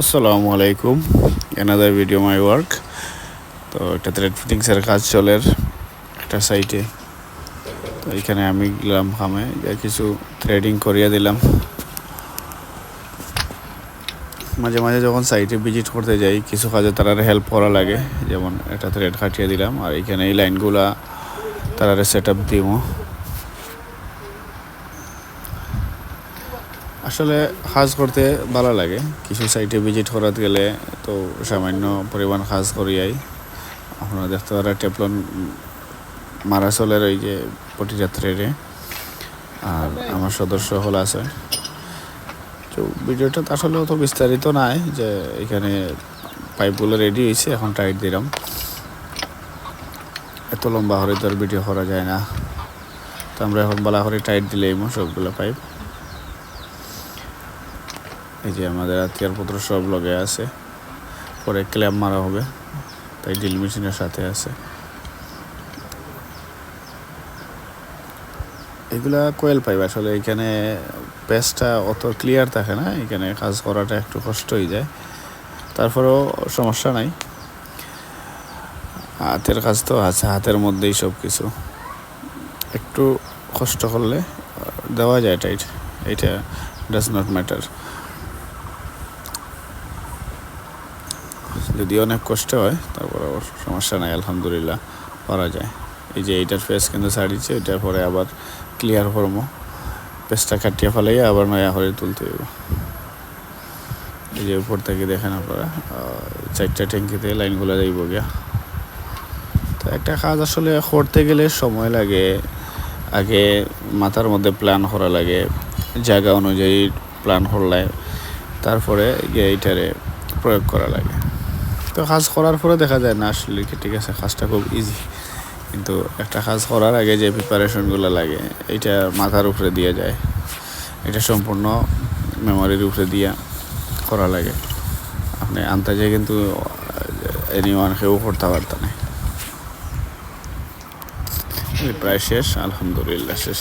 আসসালামু আলাইকুম another video my work তো এটা থ্রেড ফিটিংসের কাজ চলের একটা সাইটে তো এখানে আমি গেলাম খামে যা কিছু থ্রেডিং করিয়ে দিলাম। মাঝে মাঝে যখন সাইটে ভিজিট করতে যাই, কিছু কাজে তারারে হেল্প করা লাগে। যেমন একটা থ্রেড খাটিয়ে দিলাম, আর এখানে এই লাইনগুলা তারারে সেট আপ দিব। আসলে কাজ করতে ভালো লাগে। কিছু সাইটে ভিজিট করাতে গেলে তো সামান্য পরিমাণ কাজ করিয়াই। আপনারা দেখতে পারেন টেপলন মারাসলের ওই যে প্রতিটা আর আমার সদস্য হল আছে। তো ভিডিওটা আসলে অত বিস্তারিত নাই যে এখানে পাইপগুলো রেডি হয়েছে, এখন টাইট দিলাম। এত লম্বা হলে তো ভিডিও করা যায় না। তো আমরা এখন বলা করে টাইট দিলে এই সবগুলো পাইপ এই যে আমাদের আত্মীয় পত্র সব লগে আছে। পরে ক্ল্যাপ মারা হবে, তাই ড্রিল মেশিনের সাথে আছে। এগুলা কোয়েল পাইপ, আসলে এখানে পেস্টটা অত ক্লিয়ার থাকে না, এখানে কাজ করাটা একটু কষ্ট হয়ে যায়। তারপরেও সমস্যা নাই। হাতের কাজ তো আছে, হাতের মধ্যেই সব কিছু একটু কষ্ট করলে দেওয়া যায় টাইট এটা ডাজ নট ম্যাটার যদি অনেক কষ্ট হয়, তারপরে সমস্যা নাই, আলহামদুলিল্লাহ, করা যায়। এই যে এইটার ফেস কিন্তু ছাড়িয়েছে, এটার পরে আবার ক্লিয়ার করব। পেস্টটা কাটিয়ে ফেলাই আবার নয়া করে তুলতে হইব। এই যে উপর থেকে দেখেন আপনারা চারটা ট্যাঙ্কিতে লাইনগুলো যাইব গিয়া। তো একটা কাজ আসলে করতে গেলে সময় লাগে, আগে মাথার মধ্যে প্ল্যান করা লাগে, জায়গা অনুযায়ী প্ল্যান করলে, তারপরে গিয়ে এইটারে প্রয়োগ করা লাগে। তো কাজ করার পরে দেখা যায়, না, আসলে কি ঠিক আছে, কাজটা খুব ইজি কিন্তু একটা কাজ করার আগে যে প্রিপারেশনগুলো লাগে, এইটা মাথার উপরে দিয়ে যায়। এটা সম্পূর্ণ মেমোরির উপরে দিয়ে করা লাগে। আপনি আন্তাজে কিন্তু এনি ওয়ান কেউ করতে পারত না। প্রায় শেষ, আলহামদুলিল্লাহ, শেষ।